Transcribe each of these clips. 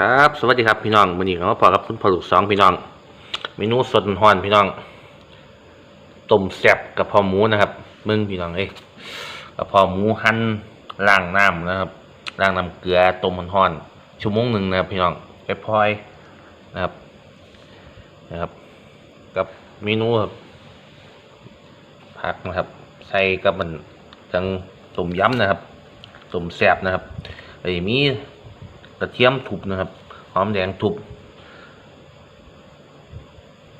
ครับสวัสดีครับพี่น้องวันนี้ก็มาพอกับคุณผลุกสองพี่น้อง เมนูสดฮอนพี่น้องต้มแซ่บกับพอหมูนะครับมึงพี่น้องเอ้กับพอหมูหั่นล้างน้ำนะครับล้างน้ำเกลือต้มฮอนชั่วโมงหนึ่งนะครับพี่น้องไปพลอยนะครับนะครับ กับเมนูครับผักนะครับ ใส่กับมันจังต้มยำนะครับต้มแซ่บนะครับไอ้มีกระเทียมทุบนะครับ หอมแดงทุบ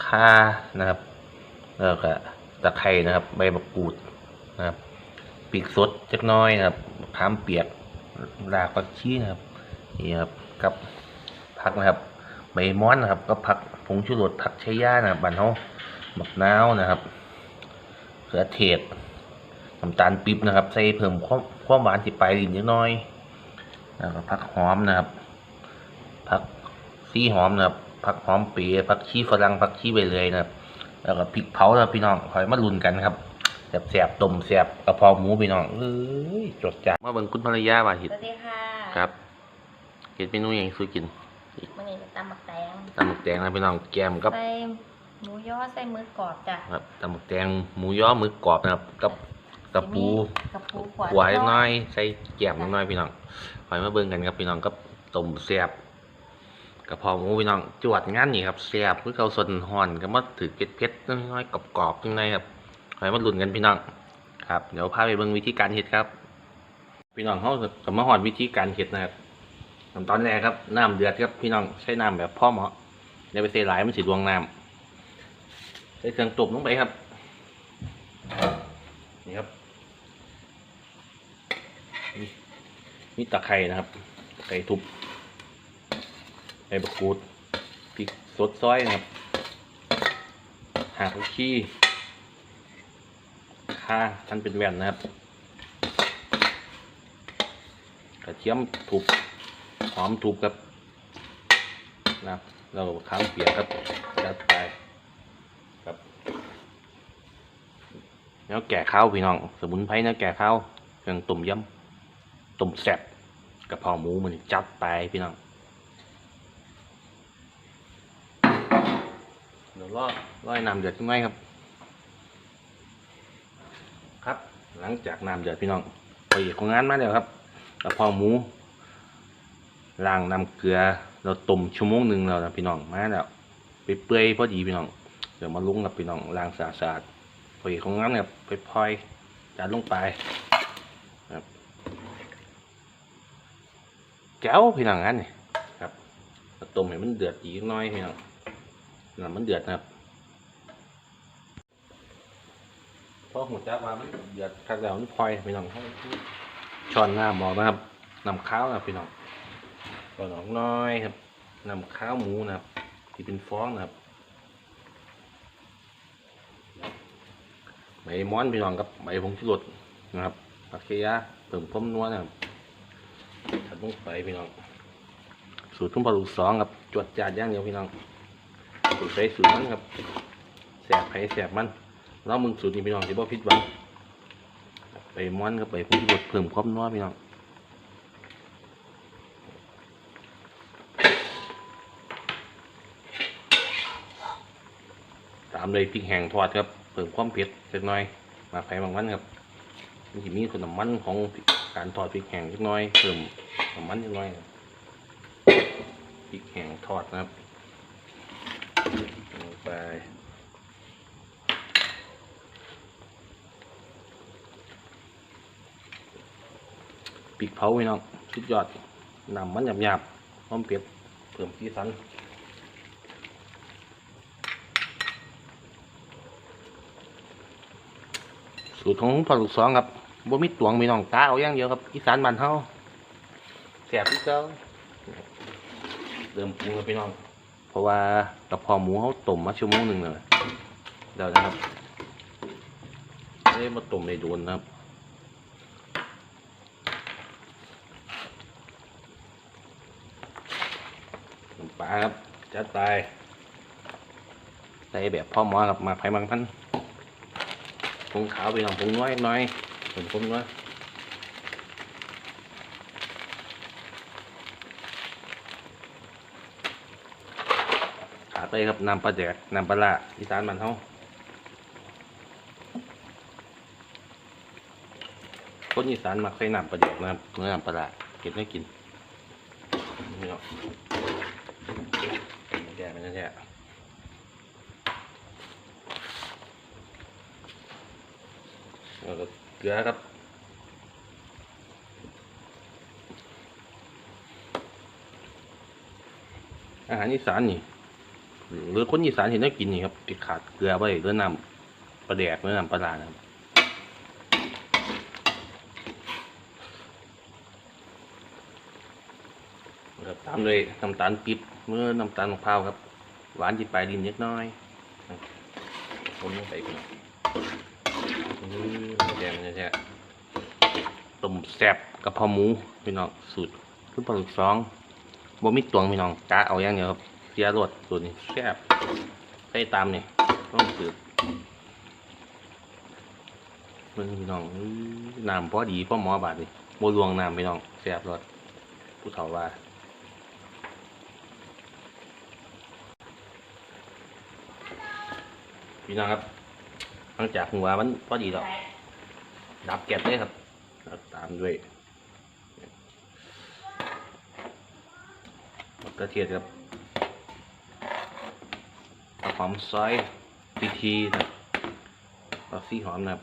ข่านะครับแล้วก็ตะไคร้นะครับ ใบมะกรูดนะครับปีกสดจักน้อยนะครับมะขามเปียกรากผักชีนะครับนี่ครับกับผักนะครับ ใบม้อนนะครับก็ผักผงชูรสผักชะย่านะครับบานเฮาหมักนาวนะครับเขือเทศน้ำตาลปิ๊บนะครับ ใส่เพิ่มความความหวานที่ปลายลิ้นนิดน้อยแล้วก็ผักหอมนะครับ ซีหอมนะครับผักหอมเปียผักชีฝรั่งผักชีใบเลยนะครับแล้วก็พริกเผานะครับพี่น้องคอยมาลุ้นกันครับแสบๆต้มแสบกระเพราหมูพี่น้องเอ้ยจดจ้ามาเบิ่งคุณภรรยาว่าสเห็ดวัสดีค่ะครับเห็ดเมนูหยังสู้กินวันนี้ตำหมักแตงตำหมึกแดงนะพี่น้องแกมกับใส่หมูยอใส่มือกรอบจ้ะครับตำหมึกแดงหมูย่อหมึกกรอบนะครับกับกระปูกระปูขขวายน้อยใส่แกมน้อยพี่น้องคอยมาเบิ่งกันครับพี่น้องกับต้มแซ่บ กระเพราหมูพี่น้องจวดงานนี่ครับแซ่บคือเขาสนห่อนก็มาถือเผ็ดเผ็ดๆน้อยๆกรอบๆยังไงครับคอยมาลุ้นกันพี่น้องครับเดี๋ยวพาไปเบิ่งวิธีการเฮ็ดครับ พี่น้องเขาจะมาหอนวิธีการเฮ็ดนะครับขั้นตอนแรกครับน้ำเดือดครับพี่น้องใช้น้ำแบบพ่อเหมาะอย่าไปใส่หลายมันสิดวงน้ำใส่เครื่องตุ่มลงไปครับนี่ครับนี่ตะไคร้นะครับตะไคร้ทุบ ใบมะกรูดพริกสดซอยนะครับหากขี้ข่าท่านเป็นแว่นนะครับ กระเทียมทุบหอมทุบครับนะเราข้ามเปียกครับจัดไปครับแล้วแก่ข้าวพี่น้อง สมุนไพรนะแก่ข้าวเครื่องต้มยำต้มแซ่บกะเพราหมูมันจัดไปพี่น้อง เดี๋ยวรอร้อยน้ำเดือดขึ้นไหมครับ ครับ หลังจากน้ำเดือดพี่น้องไปอีของงานมาแล้วครับกะเพราหมูล้างน้ำเกลือ เราต้มชั่วโมงหนึ่งแล้วนะพี่น้องมาแล้วไปเปื่อยพอดีพี่น้องเดี๋ยวมาลุ้งกับพี่น้องล้างสะอาดๆไปอีของงานครับไปพลอยจานลงไปแก้วพี่น้องอันนี่ครับเอาต้มให้มันเดือดอีกน้อยพี่น้อง น้ำมันเดือดนะครับพอหัวจักว่ามันเดือดคักแล้วมันพลอยพี่น้องให้ช้อนน้ำออนะครับน้ำข้าวนะพี่น้องก่อนออกน้อยครับน้ำข้าวหมูนะครับ ที่เป็นฟองนะครับใบม้อนพี่น้องกับใบผงชูรสนะครับผักเคียเติมความนัวนะครับถัดลงไปพี่น้อง สูตรทุ่มปลาลูกสองครับจวดจาดย่างเดียวพี่น้อง สูตรใช้สูตรมันครับแสบไผ่แสบมันแล้วมึงสูตรนี้พี่น้องที่บ่ผิดหวังไปม้อนกับไปพุ่งบดเพิ่มความนัวพี่น้องตามเลยพริกแห้งทอดครับเพิ่มความเผ็ดเล็กน้อยมาไผ่บางวันครับมันจะมีส่วนน้ำมันของการทอดพริกแห้งเล็กน้อยเพิ่มน้ำมันเล็กน้อยพริกแห้งทอดนะครับ ลงไปพริกเผาพี่น้องสุดยอดนำมันหยาบๆหอมเปียกเพิ่มสีสันสูตรของพ่อลูกสองครับบ่มีตวงมีน้องตาเอาอย่างเดียวครับอีสานบ้านเฮาแซ่บที่เจ้าเริ่มปรุงแล้วพี่น้อง เพราะว่ากระเพาะหมูเขาต้มมาชั่วโมงหนึ่งเลยเดี๋ยวนะครับได้มาต้มในโดนนะครับน้ำปลาครับจัดไปใส่แบบพ่อหมอครับมาไผ่บางพันผงขาวไปหน่อยผงน้อยน้อยผงน้อยาดไปครับน้ำปลาแดกน้ำปลาอีสานบ้านเฮาคนอีสานมักใส่น้ำปลาแดกนะครับเนื้อนำปลาเก็บไม่กินนี่เนาะแดกมันแท้แล้วก็เกลือครับอาหารอีสานนี่ หรือคนอีสานเห็นได้กินนี่ครับติขาดเกลือไว้หรือน้ำปลาแดกหรือน้ำปลาร้าครับตามด้วยน้ำตาลปิ๊บเมื่อน้ำตาลมะพร้าวครับ หวานจิตปลายดินนิดน้อยคนลงไปก่อนนี่แดงแท้ๆต้มแซ่บกะเพราหมูพี่น้องสูตรขึ้นปลาลูกซองบ่มีตวงพี่น้องกะเอาอย่างเดียวครับ เสียรวดสูตรนี้แซ่บใส่ตามนี่ต้องสืบเบิ่งพี่น้องน้ำพอดีพอหมอบาดนี่บ่ลวงน้ำพี่น้องแซ่บรสผู้เฒ่าว่าพี่น้องครับหลังจากหัวมันพอดีแล้วดับแก๊สเลยครับตามด้วยมะเขือเทศครับ หอมซอยพีทีนะเราซี่หอมนะ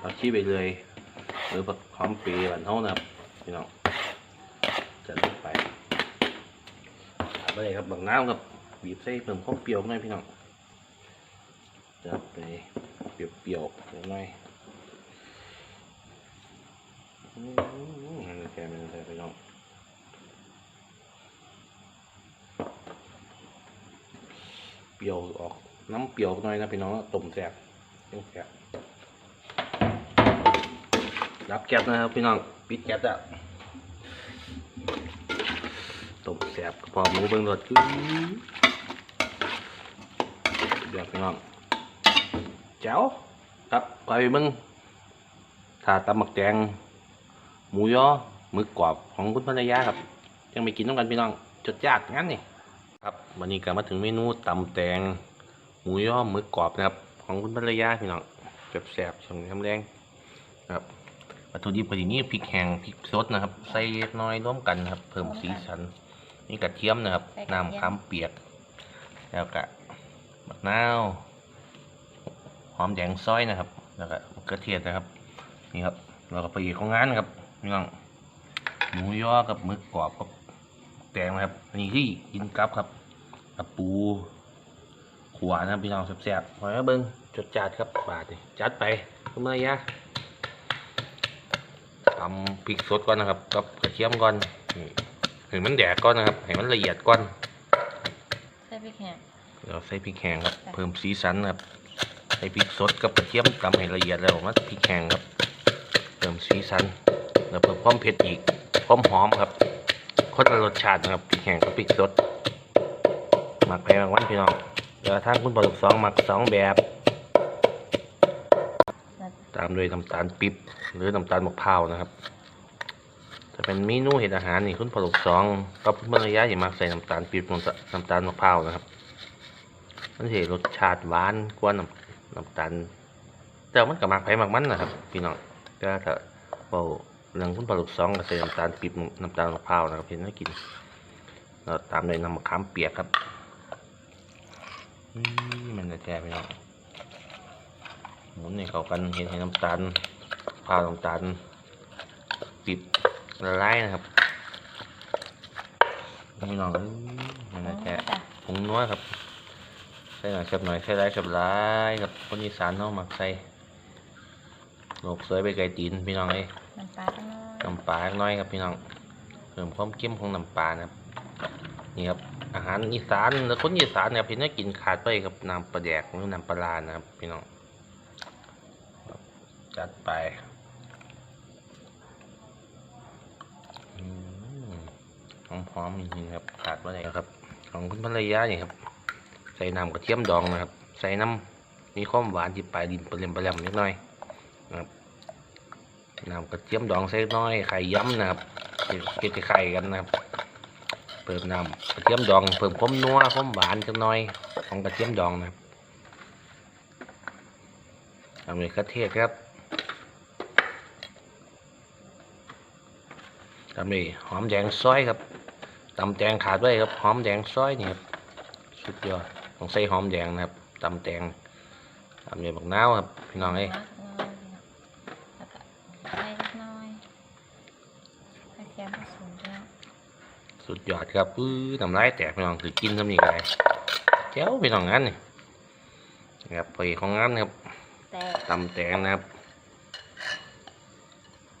เราชี้ไปเลย หรือผักหอมปีบันเท่านะพี่น้องจะลงไปไปครับบางน้ำกับบีบใส่เพิ่มความเปรี้ยวหน่อยพี่น้องจะไปเปรี้ยวๆหน่อยอืมอันนี้แกมันใส่ไปน้องเป รี้ยวออกน้ำเปรี้ยวหน่อยนะพี่น้องต้มแซ่บยังแซ่บรับแก๊สนะครับพี่น้องปิดแก๊สแล้วต้มแซ่บกระเพาะหมูเบิ่งรสคือเดือดพี่น้องแจ๋วครับไปมึงถาตำหมักแดงหมูยอหมึกกรอบของคุณภรรยาครับ ยังไม่กินต้องกันพี่น้องจดยากงั้นนี่ ครับวันนี้ก็มาถึงเมนูตำแตงหมูยอหมึกกรอบนะครับ ของคุณภรรยาพี่น้องแซ่บๆชมน้ำแดงครับวัตถุดิบก็อย่างนี้พริกแห้งพริกสดนะครับ ใส่เล็กน้อยร่วมกันครับ เพิ่มสีสันนี่กระเทียมนะครับน้ำข้ามเปียก แล้วก็มะนาวหอมแดงซอยนะครับ แล้วก็มะเขือเทศนะครับ นี่ครับ แล้วก็ไปอีกของงานนะครับพี่น้องหมูยอกับหมึกกรอบกับ แตงนะครับ อันนี้ที่กินกับครับกับปูขวานะครับพี่น้องแซ่บๆหอยมาเบิ้งจดจัดครับบาทนี่จัดไปคุณเมื่อยะทำพริกสดก่อนนะครับกับกระเทียมก่อนนี่ให้มันแดกก่อนนะครับให้มันละเอียดก่อนใส่พริกแห้งเราใส่พริกแห้งครับเพิ่มสีสันครับใส่พริกสดกับกระเทียมตำให้ละเอียดแล้วมาพริกแห้งครับ เพิ่มสีสันแล้วเพิ่มความเผ็ดอีกความหอมครับ คนละรสชาตินะครับพริกแห้งกับพริกสดหมักไปหมักวันพี่น้องเดี๋ยวทางคุณปลุกสองหมักสองแบบ ตามด้วยน้ำตาลปิ๊บหรือน้ำตาลมะพร้าวนะครับจะเป็นเมนูเห็ดอาหารนี่คุณปลุกสองกับคุณภรรยาอย่ามักใส่น้ำตาลปิ๊บน้ำตาลมะพร้าวนะครับมันสิรสชาติหวานกว่าน้ำน้ำตาลแต่ว่ามันก็มักไปมักมันนะครับ พี่น้องก็ถ้าเบา เรื่องคุณปลาลูกซองก็ใส่น้ำตาลปี๊บน้ำตาลมะพร้าวนะครับเห็นน่ากินแล้วตามด้วยน้ำมะขามเปียกครับนี่มันจะแจ่พี่น้องหมุนให้เข้ากันเห็นเห็นน้ำตาลมะพร้าวน้ำตาลปี๊บละลายนะครับพี่น้องเอ้ยมันจะแจ่จ้ะผงนัวครับใส่หน่อยสับหน่อยใส่ได้สับหลายกับคนอีสานเนาะมักใส่ โลกสวยไปไกลตีนพี่น้องเอ้ยน้ำปลาข้างนอกน้ำปลาน้อยครับพี่น้องเพิ่มความเข้มของน้ำปลานะครับนี่ครับอาหารอีสานแล้วคนอีสานเนี่ยพี่น้องกินขาดไปกับน้ำปลาแดกหรือน้ำปลาร้านะครับพี่น้องครับจัดไปอืมหอมๆจริงๆครับขาดว่าอะไรครับ ของคุณภรรยานี่ครับ ใส่น้ำกระเทียมดองนะครับ ใส่น้ำมีความหวานที่ปลายดินปลาเลียมปลาเลียมนิดหน่อย นะครับน้ำกระเทียมดองใส่น้อยไข่ย้ำนะครับเก็บไข่กันนะครับ เพิ่มน้ำกระเทียมดองเพิ่มความนัวความหวานจังหน่อยของกระเทียมดองนะครับตามด้วยกระเทียมครับตามด้วยหอมแดงซอยครับตำแตงขาดไว้ครับหอมแดงซอยนี่ครับสุดยอดต้องใส่หอมแดงนะครับตำแตงตามด้วยบักน้าวครับพี่น้องเอ้ย มากน้อยแล้วก็ใส่เล็กน้อยกระเทียมผสมแล้ว สุดยอด ครับปื้อน้ำลายแตกพี่น้องคือกินทำนี่ก็ได้เจ้าพี่น้องงั้นนี่นะครับพอของงั้นครับแต่ตำแตงนะครับ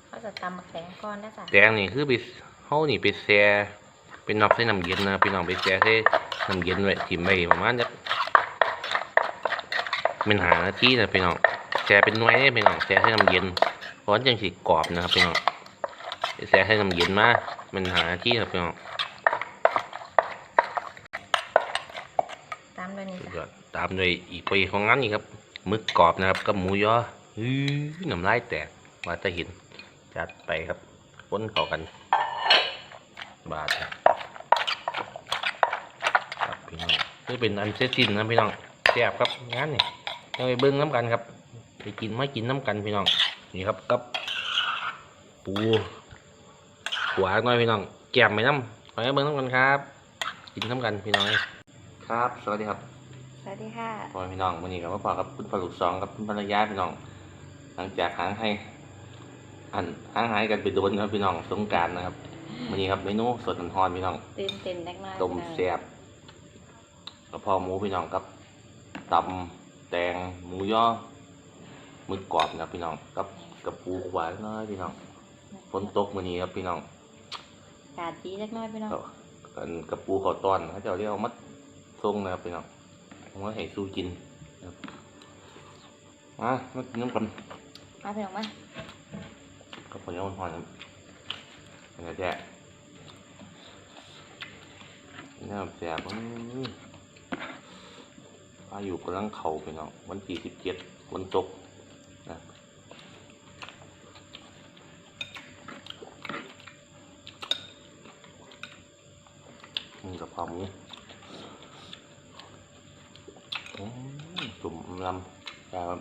เขาจะตำหมักแตงก้อนได้จ้ะแตงนี่คือไปเฮานี่ไปแช่เป็นนอกใส่น้ำเย็นนะครับพี่น้องไปแช่ใส่น้ำเย็นไว้ทิ่มไว้ประมาณจักเป็นหานาทีนะพี่น้องแช่เป็นหน่วยเด้พี่น้องแช่ใส่น้ำเย็นเพราะมันจังสิกรอบนะครับพี่น้องไปแช่ใส่น้ำเย็นมาเป็นหานาทีครับพี่น้อง ตามด้วยนี่ สุดย จ้ะ อดตามด้วยอีกไปของงั้นนี่ครับมึกกรอบนะครับกับหมูยออื้อน้ำลายแตกว่าจะเห็นจัดไปครับพ้นเข้ากัน บาทครับพี่น้องนี่เป็นอันเสร็จสิ้นนะพี่น้องแซ่บครับงานนี่ยังไปเบิ้งน้ำกันครับ ไปกินไม่กินน้ำกันพี่น้องนี่ครับกับปูหัวน้อยพี่น้องแก้มไปน้ำไปเบิ้งน้ำกันครับ กินน้ำกันพี่น้องครับ สวัสดีครับ สวัสดีค่ะพ่อแม่พี่น้องวันนี้ก็มาพอกับคุณปลุกสองกับคุณภรรยาพี่น้อง หลังจากหางให้อันหางหายกันไปโดนนะครับพี่น้องสงกรารนะครับวันนี้ครับเมนูสดหอนๆพี่น้องตื่นเต้นเล็กน้อยต้มแซ่บกระเพาะหมูพี่น้องกับตำแตงหมูย่อหมึกกรอบนะครับพี่น้องกับกับปูหวานน้อยพี่น้องฝนตกมื้อนี้ครับพี่น้องกาดดีเล็กน้อยพี่น้องเอากันกับปูขอตอนเขาเจะเรียกเอามัดทรงนะครับพี่น้อง เอามาให้สู้กินนะครับมามากินน้ำกันมาพี่น้องมากับผลยาหอนครับเป็นไงแจ๊ะน้ำแซ่บอื้อพายุกำลังเข่าพี่น้องวันที่สิบเจ็ดฝนตกนะนี่กับพาหมูอืมจุ่มลำครับ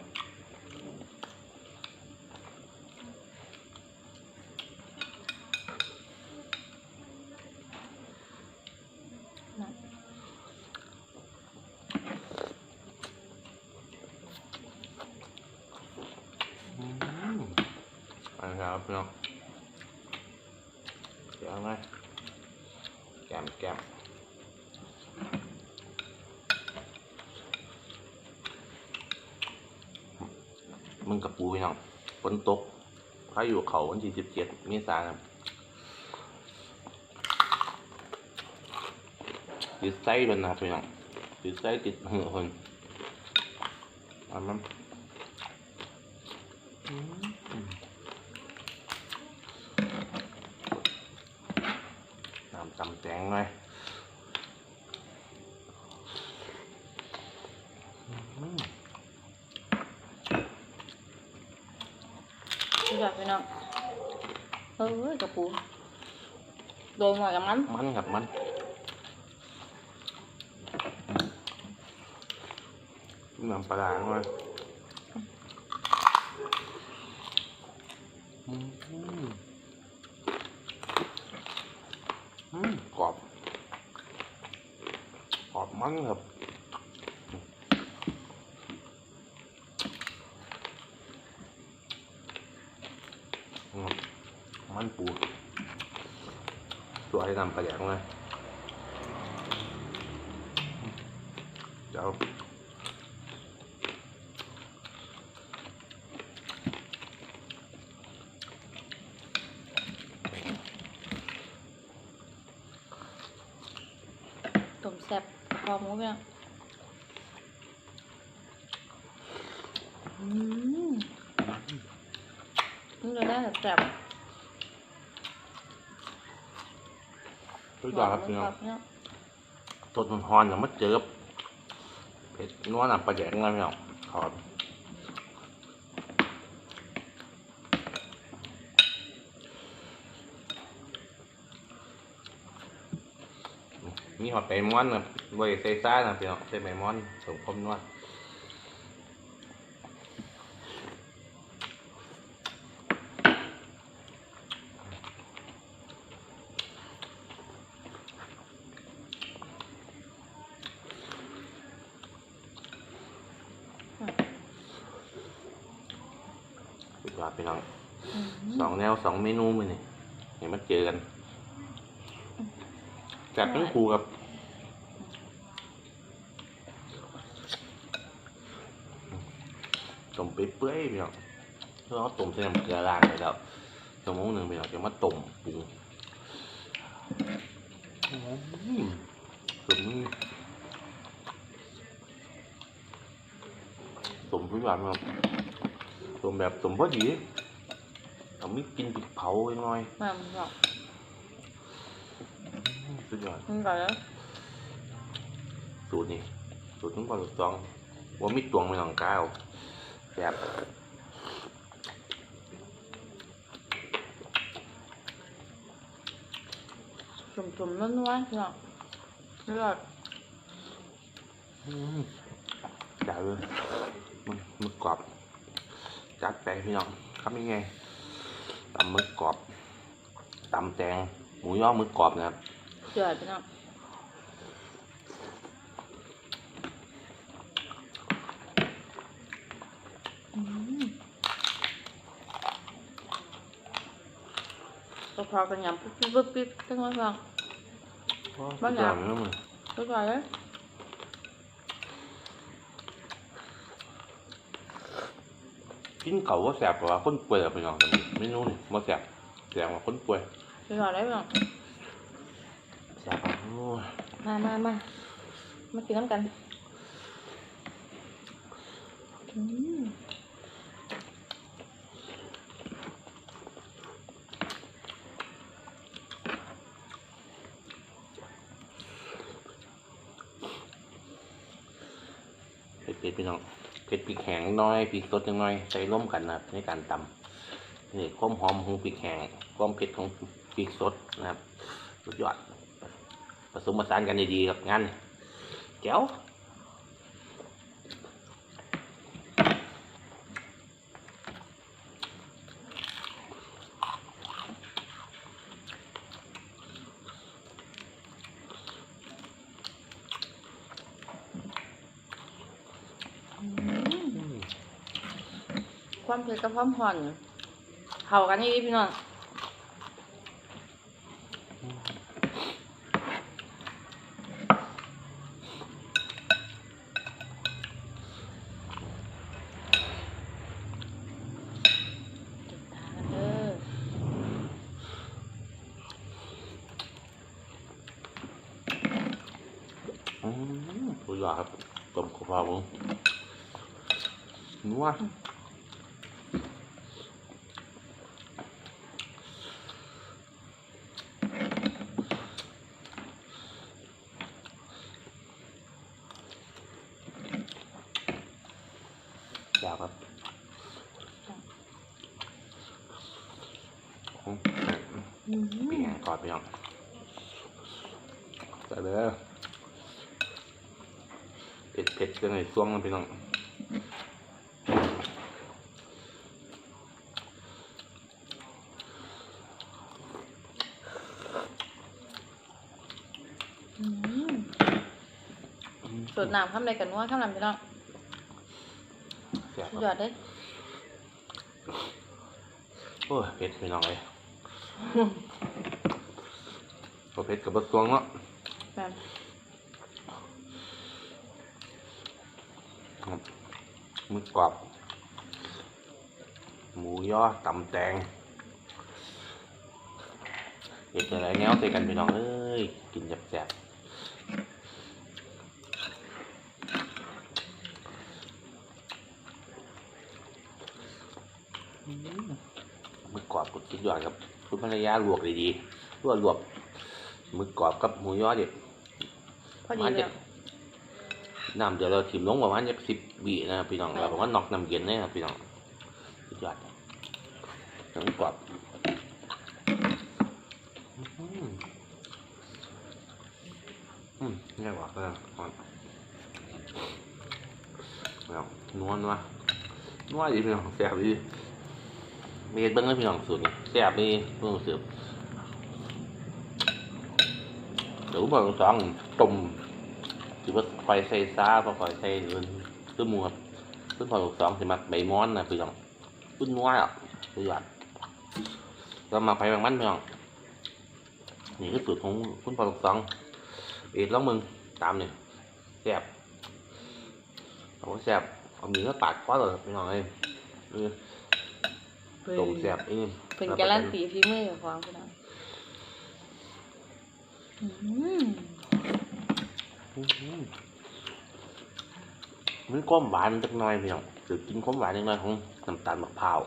อืมเอันครับ พี่น้องเดี๋ยวไงแกมแกมมึงกับปูพี่น้องฝนตกพายุเขาวันที่สิบเจ็ดเมษายนครับติดไส้เป็นนะครับพี่น้องติดไส้ติดหัวคนอันนั้นน้ำจำแตงหน่อยอืมสุดยอดพี่น้องเออกระปูโดยหมอยกับมัน มันครับมันน้ำปลาร้าหน่อยอืมอืมกรอบกรอบมันครับ อืมมันปู ตัวให้นำประหยัดเลยเดี๋ยวต้มแซ่บพอหมูพี่น้องอืมนี่เราได้แบบแซ่บ ตัวจ่อครับพี่น้องพี่น้องต้นหอนๆอย่ามาเจอกับเผ็ดนัวนำประหยัดเลยพี่น้องขอบมีหอดใบม้อนครับไว้ใส่ซ่านะพี่น้องใส่ใบม้อนสมคมนวด สุดยอดพี่น้องอืมสองแนวสองเมนูมือนี่เห็นมาเจอกัน จัดทั้งครูกับต้มเปื่อยๆพี่น้องเพื่อเอาต้มใส่น้ำเกลือล้างไปแล้วชั่วโมงหนึ่งพี่น้องจะมาต้มปรุงอืมต้มนี่ต้มทุกอย่างครับต้ มแบบต้มพอดีเอามีกินพริกเผาไว้หน่อยมาบอกสุดยอดมึงก่อนแล้วสูตรนี้สูตรทั้งปลาสองว่ามีตวงไม่ต้องก้าวแบบจุ่มๆนัวๆพี่น้องเลือดอืมจัดเลยมันมึกกรอบ จัดไปพี่น้องทำยังไงตำมึกกรอบตำแตงหมูย่อมึกกรอบนะครับเดือดพี่น้องอืมก็พอกันยำปุ๊บปิ๊บปุ๊บปิ๊บทั้งวันฟังบ้านไหนสุดยอดเลยมึง ก็พอแล้วกินเก่าว่าแสบกว่าคนป่วยอะพี่น้องแต่ไม่รู้นี่ว่าแสบแสบกว่าคนป่วยก็พอแล้วพี่น้องแสบกว่าโอ้ยมามามามากินน้ำกันอืม เผ็ดเผ็ดพี่น้องเผ็ดพริกแห้ งน้อยพริกสดจังน้อยใส่ร่วมกันนะครับในการตำนี่ความหอมของพริกแห้งความเผ็ดของพริกสดนะครับสุดยอดผสมผสานกันดีๆครับงานนี่แจ๋วอืม ความเผ็ดกับความห่อนเข้ากันนี่พี่น้องเด้ออืมสุดยอดครับต้มข้าวเปล่าผมนัวอยากครับอืม อืม ปีงกอดไปยังใส่เลยเผ็ดเผ็ดจังเลยช่วงนั้นพี่น้องอืมสูตรน้ำข้ามใดกันนัวข้ามลำพี่น้องแซ่บสุดคยอรับดเด้โอ้ยเผ็ดพี่น้องเลยพอเผ็ดกับบะซวงเนาะ แบบ ครับห มึกกรอบ หมูย่อตำแตงเห็ดอะไรแนวใส่กันพี่น้องเอ้ย กินแซ่บๆอืมหมึกกรอบสุดยอดครับคุณภรรยาลวกดีๆลวกลวกหมึกกรอบกับหมูย่อเด็ดพอดีมันเลจะย น้ำเดี๋ยวเราถิ่มลงประมาณจะสิบวินะครับพี่น้องเราบอกว่านอกน้ำเย็นนะครับพี่น้องสุดยอดหนังกรอบอื้อหือนี่บอกเลยก่อนแล้วนวลวะนวลดีพี่น้องแซ่บดีเมดเบิ้งเลยพี่น้องสูตรนี้แซ่บดีเพิ่งเสือเดี๋ยวบอกสองต้ม ถือว่าไฟใส่ซาพอไฟใส่เงินคือหมูครับคือพอสองสิมักใบม้อนนะพี่น้องขึ้นนัวอะพี่น้องเรามาไปบางมันพี่น้องนี่คือสูตรของคุณพอสองเอ็ดแล้วมึงตามเนี่ยแซ่บโอ้แซ่บเอามีก็ปาดคว้าเลยพี่น้องเอ้ยเออต้มแซ่บเอ้ยเป็นการันตีฝีมือกับความพี่น้อง มอื้อหือมันความหวานจักหน่อยพี่น้องคือกินความหวานจักหน่อยของน้ำตาลมะพร้าว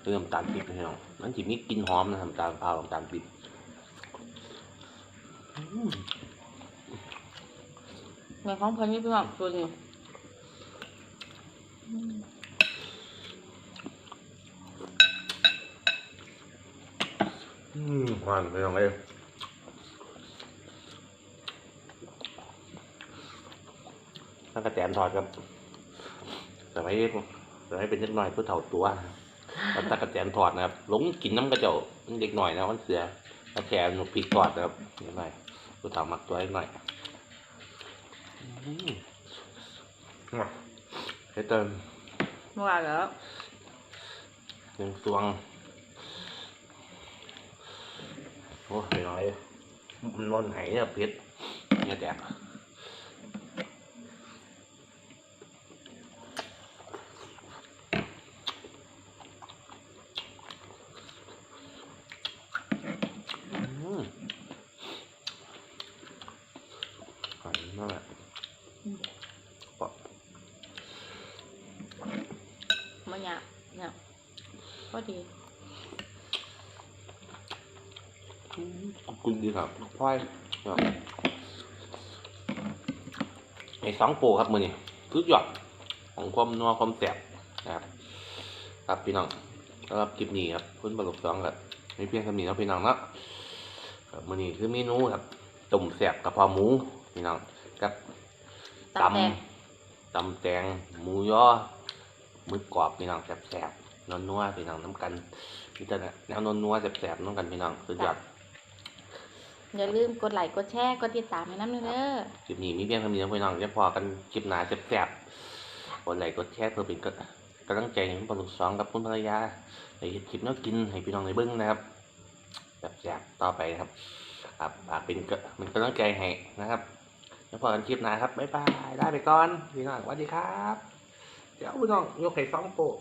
หรือน้ำตาลปี๊บพี่น้องมันจะมีกลิ่นหอมนะน้ำตาลมะพร้าวน้ำตาลปี๊บอื้อในของเพันนี่พี่น้องตัวนี้อืมอืมหวานพี่น้องเอ้ย ตั้งกระแตนทอดครับสมัยสมัยเป็นเด็กน้อยผู้เฒ่าตัวแล้วตะกะแตนทอดนะครับหลงกินน้ำกระเจ้ามันเด็กหน่อยนะมันเสือตะแคงพริกทอดนะครับเด็กน้อยผู้เฒ่ามักตัวเล็กน้อยอืมอะให้เติมเมื่อวานแล้วหนึ่งสวงโอ้ยน้อยมันร้อนไหเนี่ยเผ็ดเนี่ยแตกอืมอร่อยมากเลยปะ มันหยาบเนี่ยพ อดีขอบคุณดีครับควายครับไอ้สองโปรครับมือนี่ทุกหยอดของความนัวความแสบนะครับครับพี่น้องสำหรับคลิปนี้ครับคุณบรรลุสองครับไม่เพียงคำนี้นะพี่น้องเนาะครับมือนี้คือเมนูครับต้มแสบกระเพราหมูพี่น้องกับตำแตงตำแตงหมูย่อหมึกกรอบพี่น้องแสบ ๆนัวๆพี่น้องน้ำกันพี่จะแนวนัวๆแสบๆน้ำกันพี่น้องสุดยอดอย่าลืมกดไลค์กดแชร์กดติดตามให้น้ำเด้อคลิปนี้มีเพียงเท่านี้นะพี่น้องจะพอกันคลิปหน้าแซ่บๆกดไลค์กดแชร์เพื่อเป็นกำลังใจให้คุณปลุกสองกับคุณภรรยาในเฮ็ดคลิปแน้กินให้พี่น้องในเบิ้งนะครับแบบแซ่บๆต่อไปครับครับฝากเป็นกเป็นกำลังใจให้นะครับจะพอกันคลิปหน้าครับบ๊ายบายลาไปก่อนพี่น้องสวัสดีครับ เดี๋ยวพี่น้องยกไข่สองโปะ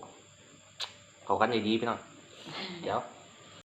เขากันดีๆพี่น้องเดี๋ยว